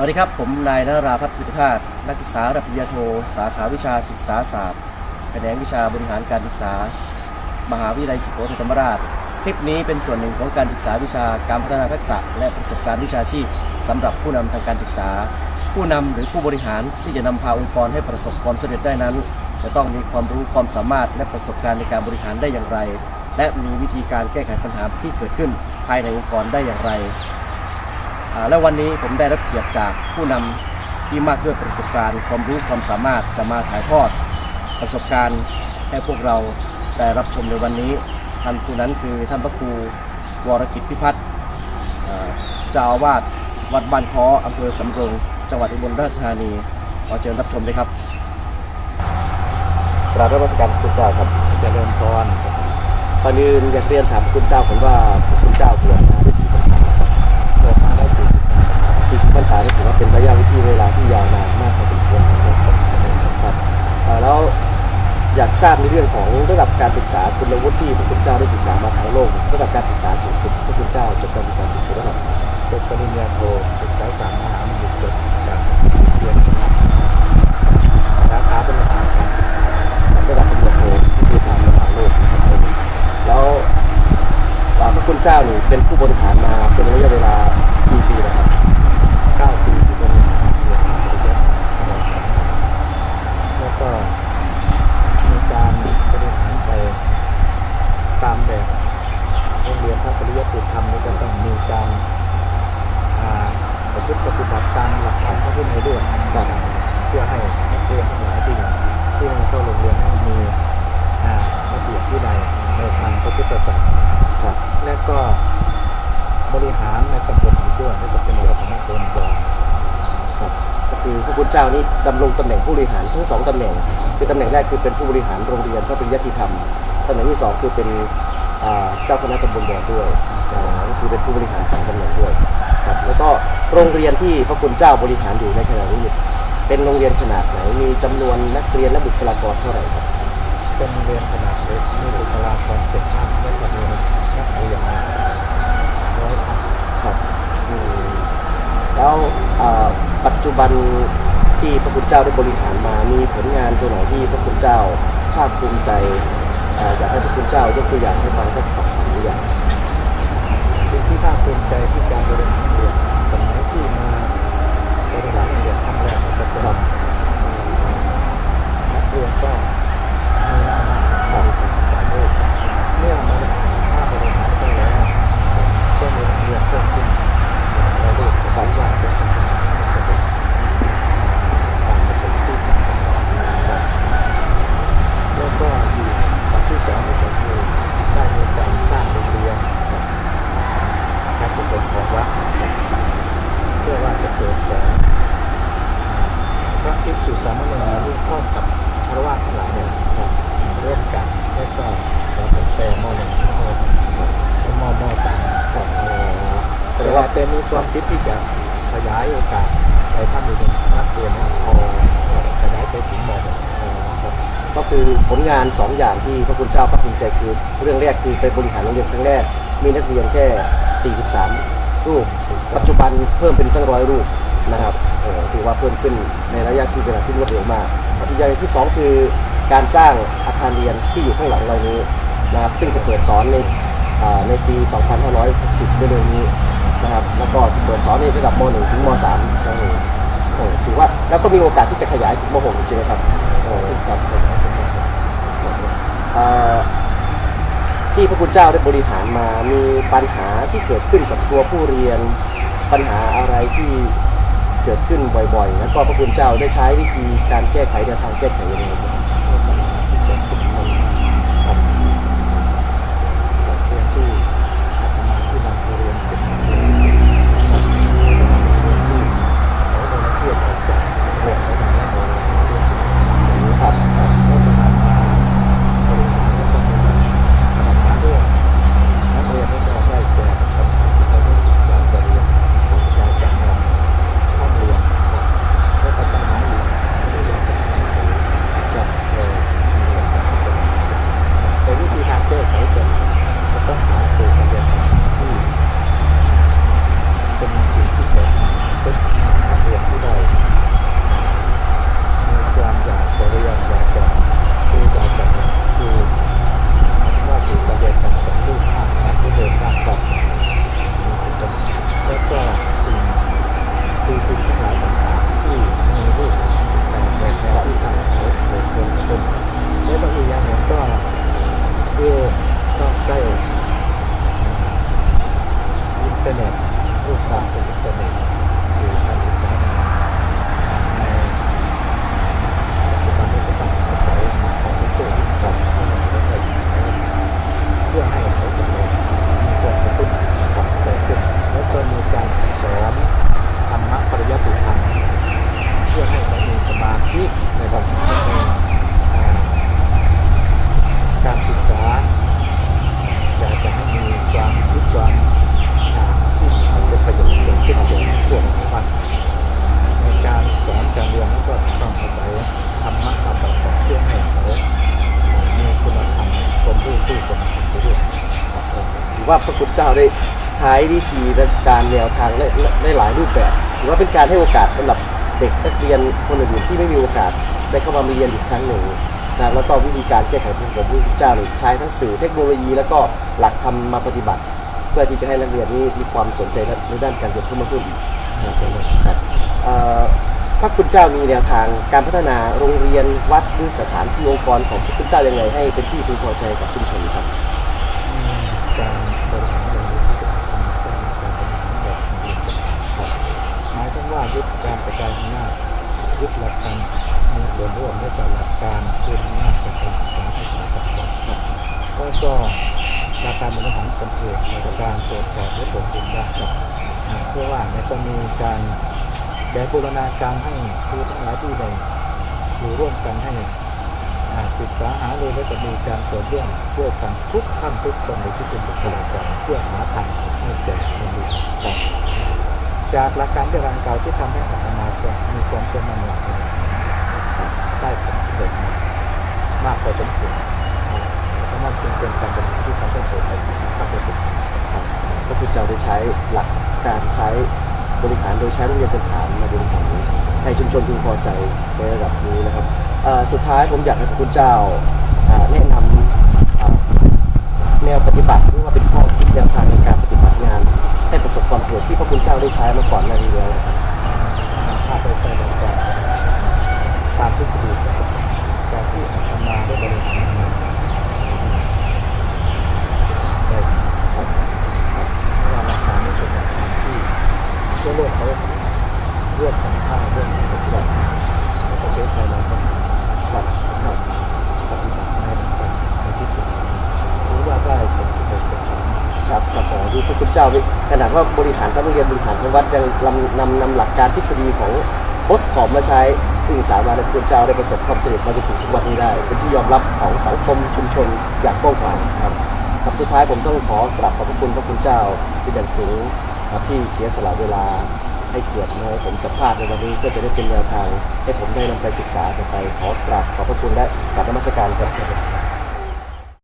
สวัสดีครับ ผมนายนราพัฒน์พุทธทาสนักศึกษาระดับปริญญาโท สาขาวิชาศึกษาศาสตร์แขนงวิชาบริหารการศึกษา มหาวิทยาลัยสุโขทัยธรรมราช คลิปนี้เป็นส่วนหนึ่งของการศึกษาวิชาการพัฒนาทักษะ และประสบการณ์วิชาชีพสำหรับผู้นำทางการศึกษา ผู้นำหรือผู้บริหารที่จะนำพาองค์กรให้ประสบความสำเร็จได้นั้น จะต้องมีความรู้ความสามารถและประสบการณ์ในการบริหารได้อย่างไร และมีวิธีการแก้ไขปัญหาที่เกิดขึ้นภายในองค์กรได้อย่างไร และวันนี้ผมได้รับเกียรติจากผู้นำที่มากด้วยประสบการณ์ ความรู้ความสามารถจะมาถ่ายทอดประสบการณ์ให้พวกเราได้รับชมในวันนี้ท่านผู้นั้นคือท่านพระครูวรกิจพิพัฒน์เจ้าอาวาสวัดบ้านคออำเภอสำโรงจังหวัดอุบลราชธานีขอเชิญรับชมเลยครับกราบนมัสการคุณเจ้าครับเจริญพรก่อนอื่นอยากเรียนถามคุณเจ้าผมว่าคุณเจ้าบวชมาได้กี่พรรษาครับ เกิดมาได้สี่สิบพรรษานี่ถือว่าเป็นระยะวิธีเวลาที่ยาวนานมากพอสมควรนะครับแล้วอยากทราบในเรื่องของระดับการศึกษาคุณวุฒิที่พระคุณเจ้าได้ศึกษามาทั้งโลกระดับการศึกษาสูงสุดพระคุณเจ้าจบการศึกษาสูงสุดระดับจบปริญญาโทศึกษาสาสตร์มหาวิทยาลัยจบจากเรียนคณะสาขาบริหารการศึกษา ระดับปริญญาโทที่คือทางระดับโลกนะครับแล้วเอ่อพระคุณเจ้านี่เป็นผู้บริหารมาเป็นระยะเวลากี่ปีนะครับ เก้าปีที่บริหารเรียนมาเยอะแล้วก็มีการบริหารไปตามแบบโรงเรียนพระปริยัติ ธรรมนี่ก็ต้องมีการประพฤติปฏิบัติตามหลักธรรมพระพุทธในด้วยครับเพื่อให้นักเรียนทั้งหลายที่ที่มาเข้าโรงเรียนให้มีระเบียบวินัยในทางพระพุทธศาสนาครับและก็บริหารในตำบลอีกด้วยและก็เป็นเจ้าคณะตำบลครับก็คือพระคุณเจ้านี่ดำรงตำแหน่งผู้บริหารทั้งสองตำแหน่งคือตำแหน่งแรกคือเป็นผู้บริหารโรงเรียนพระปริยัติธรรมตำแหน่งที่สองคือเป็น เจ้าคณะตำบลบ่อด้วยอ่าก็คือเป็นผู้บริหารสองตำแหน่งด้วยครับแล้วก็โรงเรียนที่พระคุณเจ้าบริหารอยู่ในขณะนี้เนี่ยเป็นโรงเรียนขนาดไหนมีจำนวนนักเรียนและบุคลากรเท่าไหร่ครับเป็นโรงเรียนขนาดเล็กมีบุคลากรเจ็ดท่านและก็มีนักเรียนร้อยท่านครับอืมแล้วอ่าปัจจุบันที่พระคุณเจ้าได้บริหารมามีผลงานตัวไหนที่พระคุณเจ้าภาคภูมิใจ อยากให้พระคุณเจ้ายกตัวอย่างให้ฟังสักสองสามอย่างสิ่งที่ภาคภูมิใจที่การบริหารเรียนสมัยที่มาบริหารเรียนครั้งแรกก็จะรับนักเรียนก็มีอนาคตที่ดีการโลกเมื่อมาถ้าบริหารได้แล้วก็มีนักเรียนเพิ่มขึ้นในโลกก็ถือว่าเป็นการการประสบที่ดีครับแล้วก็อีก กับที่สองก็คือได้มีการสร้างโรงเรียนการกุศลของวัดเพื่อว่าจะเกิดแสงพระภิกษุสามเณรรุ่นพ่อกับพระวาสทั้งหลายเนี่ยร่วมกันแล้วก็เราเป็นแต่มหนึ่งมหนึ่งและมมสามครับแต่ว่าแต่มีความคิดที่จะขยายโอกาสในท่านมีนักเรียนพอขยายไปถึงมอหนึ่ง ก็คือผลงานสองอย่างที่พระคุณเจ้าภาคภูมิใจคือ เรื่องแรกคือไปบริหารโรงเรียนครั้งแรก มีนักเรียนแค่ 43 รูป ปัจจุบันเพิ่มเป็นตั้งร้อยรูปนะครับถือว่าเพิ่มขึ้นในระยะที่เวลาที่รวดเร็วมากอีกอย่างที่สองคือการสร้างอาคารเรียนที่อยู่ข้างหลังเรานี้นะครับซึ่งจะเปิดสอนในในปี 2560เร็วๆนี้นะครับแล้วก็จะเปิดสอนในระดับม .1 ถึงม .3 โองเออถือว่าแล้วก็มีโอกาสที่จะขยายถึงม .6 จริงๆนะครับครับ ที่พระคุณเจ้าได้บริหารมามีปัญหาที่เกิดขึ้นกับตัวผู้เรียน ปัญหาอะไรที่เกิดขึ้นบ่อยๆ แล้วก็พระคุณเจ้าได้ใช้วิธีการแก้ไขแนวทางแก้ไขยังไง อร์เน็ตรูปแาบเป็นอินเทอร์เน็ตคือการศึกษางในปัจจุบันนี้ก็ต้องอาศัยคองตัวที่ครอบมและใช้เพื่อให้เขาเป็นมีความกระตุ้นของเกิดขึ้นแล้วก็มีการสอนธรรมะปริยัติธรรมเพื่อให้เขามีสมาธิในความคิดเองการศึกษาอยากจะให้มีความคิดความ ครับผมพวกพันในการสอนการเรียนก็ต้องอาศัยธรรมะมาประกอบเพื่อให้เขามีคุณธรรมคนรู้ผู้คนทำไปด้วยถือว่าพระคุณเจ้าได้ใช้วิธีและการแนวทางได้หลายรูปแบบถือว่าเป็นการให้โอกาสสำหรับเด็กนักเรียนคนอื่นที่ไม่มีโอกาสได้เข้ามาเรียนอีกครั้งหนึ่งนะแล้วก็วิธีการแก้ไขปัญหาของพระพุทธเจ้าใช้ทั้งสื่อเทคโนโลยี แล้วก็หลักธรรมมาปฏิบัติ พื่อที่จะให้นักเรียนนี้มีความสนใจในด้านการเรียนเพิ่มากขึ้นครับครับเอ่อพระคุณเจ้ามีแนวทางการพัฒนาโรงเรียนวัดหรือสถานที่องค์กรของพระคุณเจ้ายังไงให้เป็นที่พึงพอใจกับชุมชนครับการบริหารโรงเรียนที่จะทำการการบริหารแบบโรงเรียนเป็นครับหมายถึงว่ายึดการกระจายอำนาจยึดหลักการมีส่วนร่วมและหลักการคืนอำนาจจากการศึกษาให้กับสังคมครับแล้วก็ หลัการบริหารตนเองหลักการตรวจสอบและตรวจสอบได้เพื่อว่าเนี่ยก็มีการแก้บูรณาการให้ครูทั้งหลายที่ได้อยู่ร่วมกันให้ศึกษาหารือและจะมีการตรวจเรื่องช่วยกันทุกท่านทุกคนในที่เป็นบุคลากรเพื่อหาทางให้แก่โรงเรียนครับจากหลักการที่รังเก่าที่ทำให้อาตมาจะมีความเชื่อมั่นว่าได้ผลสำเร็จมากพอสมควร เป็นการบริหารที่ทำให้เกิดประสิทธิภาพที่สุดครับพระคุณเจ้าได้ใช้หลักการใช้บริหารโดยใช้โรงเรียนเป็นฐานมาบริหารให้ชุมชนพึงพอใจในระดับนี้นะครับสุดท้ายผมอยากให้คุณเจ้าแนะนำอ่าแนวปฏิบัติหรือว่าเป็นข้อคิดแนวทางในการปฏิบัติงานให้ประสบความสำเร็จที่พระคุณเจ้าได้ใช้มาก่อนหน้านี้แล้วนะครับถ้าไปใช้หลัการตามทฤษฎีการที่อาตมาได้บริหารงานได้ครับเพราะว่าหลักการนี้เป็นหลักการที่ทั่วโลกเขาเลือกกันค่าเรื่องปฏิบัติในประเทศไทยเราก็ครับครับปฏิบัติในหลักการในที่สุดหรือว่าได้ผลประโยชน์จากการ ครับครับขอที่ พระคุณเจ้าขนาดว่าบริหารทั้งโรงเรียนบริหารทั้งวัดยังนำนำนำหลักการทฤษฎีของโพสคอมมาใช้ซึ่งสามารถพระคุณเจ้าได้ประสบความสำเร็จมาจนถึงทุกวันนี้ได้ เป็นที่ยอมรับของสังคมชุมชนอย่างกว้างขวางครับครับสุดท้ายผมต้องขอกราบขอบพระคุณพระคุณเจ้าที่อย่างสูงครับที่เสียสละเวลาให้เกียรติมาผมสัมภาษณ์ในวันนี้ก็จะได้เป็นแนวทาง ให้ผมได้นำไปศึกษาต่อไปขอกราบขอบพระคุณและกราบนมัสการครับ